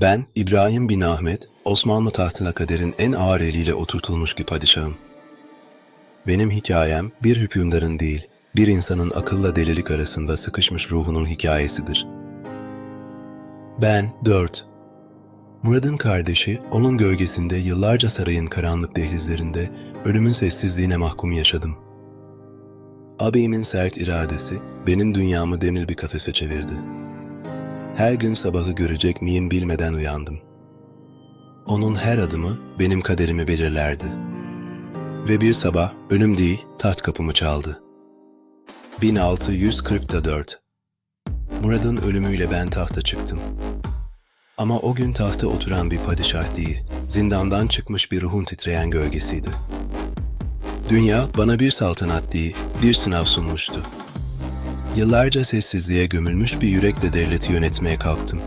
Ben İbrahim bin Ahmet, Osmanlı tahtına kaderin en ağır eliyle oturtulmuş bir padişahım. Benim hikayem bir hükümdarın değil, bir insanın akılla delilik arasında sıkışmış ruhunun hikayesidir. Ben 4. Murad'ın kardeşi, onun gölgesinde yıllarca sarayın karanlık dehlizlerinde ölümün sessizliğine mahkum yaşadım. Ağabeyimin sert iradesi benim dünyamı demir bir kafese çevirdi. Her gün sabahı görecek miyim bilmeden uyandım. Onun her adımı benim kaderimi belirlerdi. Ve bir sabah ölüm değil taht kapımı çaldı. 1644 Murad'ın ölümüyle ben tahta çıktım. Ama o gün tahta oturan bir padişah değil, zindandan çıkmış bir ruhun titreyen gölgesiydi. Dünya bana bir saltanat değil, bir sınav sunmuştu. Yıllarca sessizliğe gömülmüş bir yürekle devleti yönetmeye kalktım.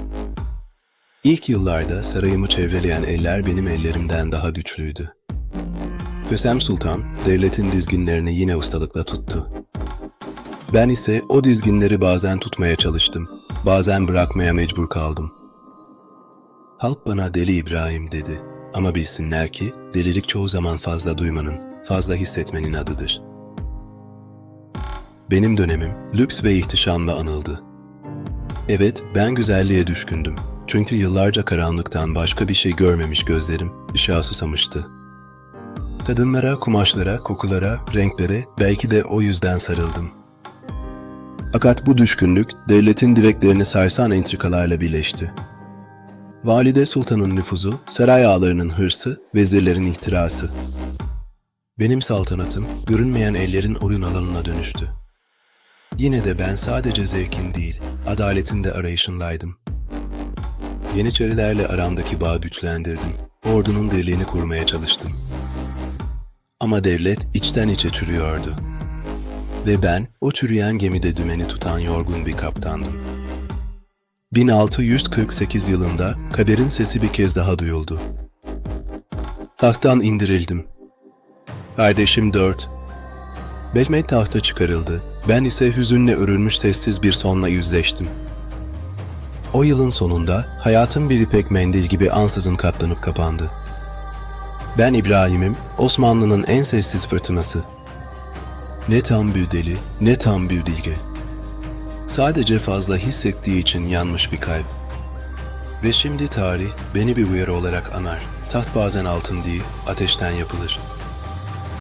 İlk yıllarda sarayımı çevreleyen eller benim ellerimden daha güçlüydü. Kösem Sultan, devletin dizginlerini yine ustalıkla tuttu. Ben ise o dizginleri bazen tutmaya çalıştım, bazen bırakmaya mecbur kaldım. Halk bana Deli İbrahim dedi ama bilsinler ki delilik çoğu zaman fazla duymanın, fazla hissetmenin adıdır. Benim dönemim lüks ve ihtişamla anıldı. Evet, ben güzelliğe düşkündüm. Çünkü yıllarca karanlıktan başka bir şey görmemiş gözlerim ışığa susamıştı. Kadınlara, kumaşlara, kokulara, renklere belki de o yüzden sarıldım. Fakat bu düşkünlük devletin direklerini sarsan entrikalarla birleşti. Valide Sultan'ın nüfuzu, saray ağalarının hırsı, vezirlerin ihtirası. Benim saltanatım, görünmeyen ellerin oyun alanına dönüştü. Yine de ben sadece zevkin değil, adaletin de arayışındaydım. Yeniçerilerle aramdaki bağı güçlendirdim. Ordunun deliğini kurmaya çalıştım. Ama devlet içten içe çürüyordu. Ve ben o çürüyen gemide dümeni tutan yorgun bir kaptandım. 1648 yılında kaderin sesi bir kez daha duyuldu. Tahttan indirildim. Kardeşim 4. Mehmet tahta çıkarıldı. Ben ise hüzünle örülmüş sessiz bir sonla yüzleştim. O yılın sonunda hayatım bir ipek mendil gibi ansızın katlanıp kapandı. Ben İbrahim'im, Osmanlı'nın en sessiz fırtınası. Ne tam bir deli, ne tam bir bilge. Sadece fazla hissettiği için yanmış bir kalp. Ve şimdi tarih beni bir uyarı olarak anar. Taht bazen altın değil, ateşten yapılır.